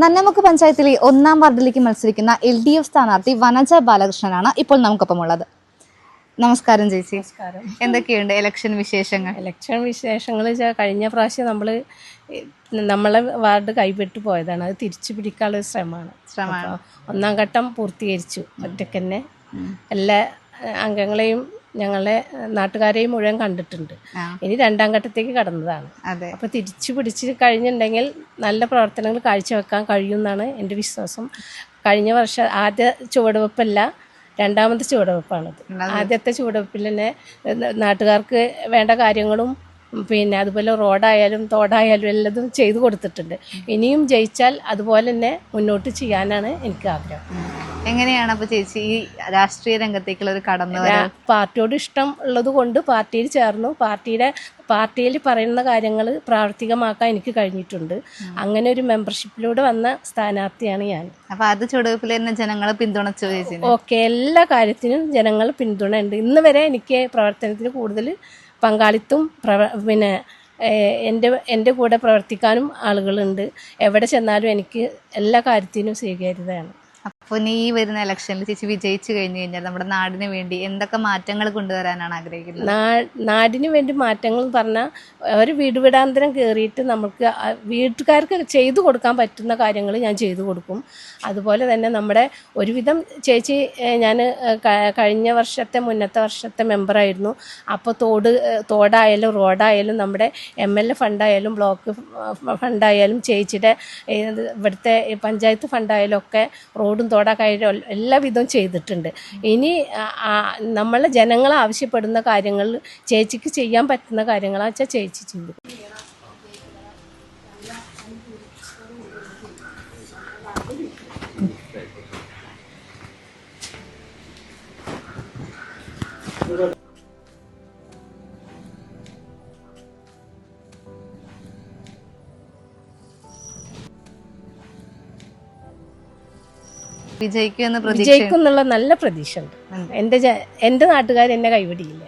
നന്നമുക്ക് പഞ്ചായത്തിലെ ഒന്നാം വാർഡിലേക്ക് മത്സരിക്കുന്ന എൽ ഡി എഫ് സ്ഥാനാർത്ഥി വനജ ബാലകൃഷ്ണനാണ് ഇപ്പോൾ നമുക്കൊപ്പം ഉള്ളത് നമസ്കാരം ചേച്ചി. നമസ്കാരം. എന്തൊക്കെയുണ്ട് ഇലക്ഷൻ വിശേഷങ്ങൾ? ഇലക്ഷൻ വിശേഷങ്ങൾ വെച്ചാൽ കഴിഞ്ഞ പ്രാവശ്യം നമ്മൾ നമ്മളെ വാർഡ് കൈവിട്ട് പോയതാണ്. അത് തിരിച്ചു പിടിക്കാനുള്ള ശ്രമമാണ്. ശ്രമമാണ്. ഒന്നാം ഘട്ടം പൂർത്തീകരിച്ചു. ഒറ്റക്കന്നെ. എല്ലാ അംഗങ്ങളെയും ഞങ്ങളെ നാട്ടുകാരെയും മുഴുവൻ കണ്ടിട്ടുണ്ട്. ഇനി രണ്ടാം ഘട്ടത്തേക്ക് കടന്നതാണ്. അപ്പൊ അപ്പോൾ തിരിച്ചു പിടിച്ച് കഴിഞ്ഞിട്ടുണ്ടെങ്കിൽ നല്ല പ്രവർത്തനങ്ങൾ കാഴ്ചവെക്കാൻ കഴിയുമെന്നാണ് എന്റെ വിശ്വാസം. കഴിഞ്ഞ വർഷം ആദ്യ ചുവടുവെപ്പല്ല രണ്ടാമത്തെ ചുവടുവെപ്പാണത്. ആദ്യത്തെ ചുവടുവെപ്പിൽ തന്നെ നാട്ടുകാർക്ക് വേണ്ട കാര്യങ്ങളും പിന്നെ അതുപോലെ റോഡായാലും തോടായാലും എല്ലതും ചെയ്തു കൊടുത്തിട്ടുണ്ട്. ഇനിയും ജയിച്ചാൽ അതുപോലെ തന്നെ മുന്നോട്ട് ചെയ്യാനാണ് എനിക്ക് ആഗ്രഹം. എങ്ങനെയാണ് അപ്പൊ ചേച്ചി ഈ രാഷ്ട്രീയ രംഗത്തേക്കുള്ള ഒരു കടന്നു? പാർട്ടിയോട് ഇഷ്ടം ഉള്ളത് കൊണ്ട് പാർട്ടിയിൽ ചേർന്നു. പാർട്ടിയുടെ പാർട്ടിയിൽ പറയുന്ന കാര്യങ്ങൾ പ്രാവർത്തികമാക്കാൻ എനിക്ക് കഴിഞ്ഞിട്ടുണ്ട്. അങ്ങനെ ഒരു മെമ്പർഷിപ്പിലൂടെ വന്ന സ്ഥാനാർത്ഥിയാണ് ഞാൻ. അപ്പൊ അത് ചുവടുവെപ്പിൽ തന്നെ ജനങ്ങൾ പിന്തുണച്ചു ചേച്ചി. ഓക്കെ എല്ലാ കാര്യത്തിനും ജനങ്ങൾ പിന്തുണയുണ്ട്. ഇന്ന് വരെ എനിക്ക് പ്രവർത്തനത്തിന് കൂടുതൽ പങ്കാളിത്തം പിന്നെ എന്റെ എന്റെ കൂടെ പ്രവർത്തിക്കാനും ആളുകളുണ്ട്. എവിടെ ചെന്നാലും എനിക്ക് എല്ലാ കാര്യത്തിനും സ്വീകാര്യതയാണ്. അപ്പൊ നീ വരുന്ന ഇലക്ഷനിൽ ചേച്ചി വിജയിച്ചു കഴിഞ്ഞു കഴിഞ്ഞാൽ നമ്മുടെ നാടിന് വേണ്ടി എന്തൊക്കെ മാറ്റങ്ങൾ കൊണ്ടുവരാനാണ് ആഗ്രഹിക്കുന്നത്? നാടിന് വേണ്ടി മാറ്റങ്ങൾ എന്ന് പറഞ്ഞാൽ ഒരു വീട് വീടാന്തരം കയറിയിട്ട് നമുക്ക് വീട്ടുകാർക്ക് ചെയ്തു കൊടുക്കാൻ പറ്റുന്ന കാര്യങ്ങൾ ഞാൻ ചെയ്തു കൊടുക്കും. അതുപോലെ തന്നെ നമ്മുടെ ഒരുവിധം ചേച്ചി ഞാൻ കഴിഞ്ഞ വർഷത്തെ മുന്നത്തെ വർഷത്തെ മെമ്പറായിരുന്നു അപ്പോൾ തോട് തോടായാലും റോഡായാലും നമ്മുടെ എം എൽ എ ഫണ്ടായാലും ബ്ലോക്ക് ഫണ്ടായാലും ചേച്ചിയുടെ ഇവിടുത്തെ പഞ്ചായത്ത് ഫണ്ടായാലും ഒക്കെ റോഡും തോടാക്കായാലും എല്ലാ വിധവും ചെയ്തിട്ടുണ്ട്. ഇനി നമ്മൾ ജനങ്ങൾ ആവശ്യപ്പെടുന്ന കാര്യങ്ങൾ ചേച്ചിക്ക് ചെയ്യാൻ പറ്റുന്ന കാര്യങ്ങളാണെന്ന് വെച്ചാൽ ചേച്ചി ചെയ്തു വിജയിക്കും എന്നുള്ള നല്ല പ്രതീക്ഷ ഉണ്ട് എന്റെ എന്റെ എന്റെ നാട്ടുകാർ എന്നെ കൈവിടിയില്ല.